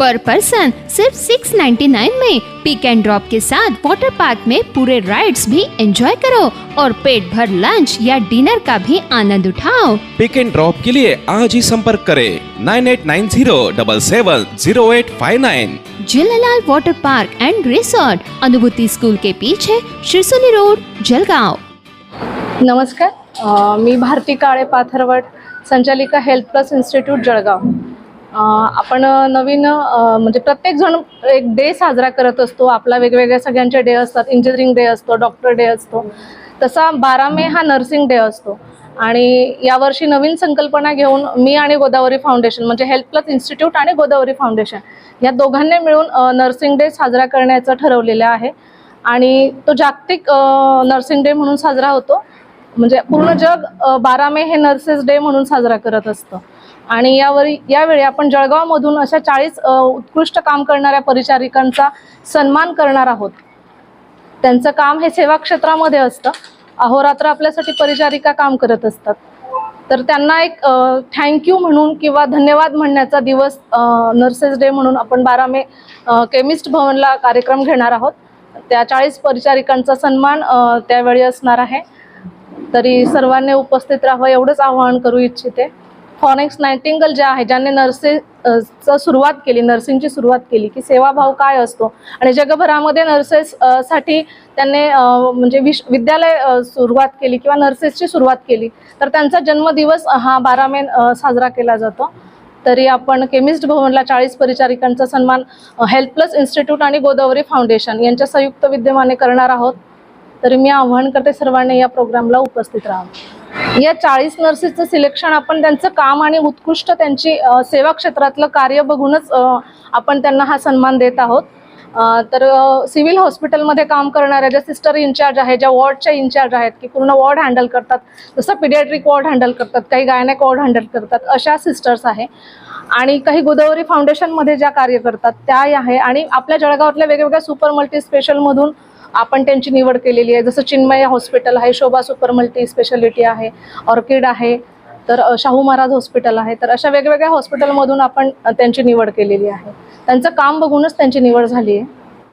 पर person सिर्फ़ 699 में पिक and drop के साथ वाटर पार्क में पूरे राइड्स भी एंजॉय करो और पेट भर लंच या डिनर का भी आनंद उठाओ। पिक एंड ड्रॉप के लिए आज ही संपर्क करें nine eight nine zero double seven zero eight five nine Jhulelal water park and resort Anubhuti school के पीछे शिरसोली रोड जलगांव नमस्कार मी भारती काळे पाथरवट संचालिका हेल्थ प्लस इन्स्टिट्यूट जळगाव। अ, आपण नवीन म्हणजे प्रत्येकजण एक डे साजरा करत असतो. आपला वेगवेगळ्या सगळ्यांचे डे असतात. इंजिनिअरिंग डे असतो डॉक्टर डे असतो. तसा बारा मे हा नर्सिंग डे असतो. आणि यावर्षी नवीन संकल्पना घेऊन मी आणि गोदावरी फाउंडेशन म्हणजे हेल्थ प्लस इन्स्टिट्यूट आणि गोदावरी फाउंडेशन या दोघांनी मिळून नर्सिंग डे साजरा करण्याचं ठरवलेलं आहे. आणि तो जागतिक नर्सिंग डे म्हणून साजरा होतो. म्हणजे पूर्ण जग बारा मे हे नर्सेस डे म्हणून साजरा करत असतं. आणि यावरी यावेळी आपण जळगावमधून अशा चाळीस उत्कृष्ट काम करणाऱ्या परिचारिकांचा सन्मान करणार आहोत. त्यांचं काम हे सेवा क्षेत्रामध्ये असतं. अहोरात्र आपल्यासाठी परिचारिका काम करत असतात. तर त्यांना एक थँक्यू म्हणून किंवा धन्यवाद म्हणण्याचा दिवस नर्सेस डे म्हणून आपण बारा मे केमिस्ट भवनला कार्यक्रम घेणार आहोत. त्या चाळीस परिचारिकांचा सन्मान त्यावेळी असणार आहे. तरी सर्वांनी उपस्थित राहावं एवढंच आवाहन करू इच्छिते. फॉरेक्स नायटिंगल ज्या आहे ज्यांनी नर्सेसचं सुरुवात केली नर्सिंगची सुरुवात केली की सेवाभाव काय असतो? आणि जगभरामध्ये नर्सेस साठी त्यांनी म्हणजे विश विद्यालय सुरुवात केली किंवा नर्सेसची सुरुवात केली. तर त्यांचा जन्मदिवस हा बारा मे साजरा केला जातो. तरी आपण केमिस्ट भवनला चाळीस परिचारिकांचा सन्मान हेल्थ प्लस इन्स्टिट्यूट आणि गोदावरी फाउंडेशन यांच्या संयुक्त विद्यमाने करणार आहोत. तरी मी आव्हान करते सर्वांनी या प्रोग्रामला उपस्थित राहावं. या चाळीस नर्सेसचं सिलेक्शन आपण त्यांचं काम आणि उत्कृष्ट त्यांची सेवा क्षेत्रातलं कार्य बघूनच आपण त्यांना हा सन्मान देत आहोत. तर सिव्हिल हॉस्पिटलमध्ये काम करणाऱ्या ज्या सिस्टर इन्चार्ज आहे ज्या वॉर्डच्या इन्चार्ज आहेत की पूर्ण वॉर्ड हँडल करतात जसं पिडियाट्रिक वॉर्ड हँडल करतात काही गायनेक वॉर्ड हँडल करतात अशा सिस्टर्स आहे. आणि काही गोदावरी फाउंडेशनमध्ये ज्या कार्य करतात त्या आहे. आणि आपल्या जळगावातल्या वेगवेगळ्या सुपर मल्टी स्पेशलमधून आपण त्यांची निवड केलेली आहे. जसं चिन्मय हॉस्पिटल आहे शोभा सुपर मल्टी स्पेशालिटी आहे ऑर्किड आहे तर शाहू महाराज हॉस्पिटल आहे. तर अशा वेगवेगळ्या हॉस्पिटलमधून आपण त्यांची निवड केलेली आहे. त्यांचं काम बघूनच त्यांची निवड झाली आहे.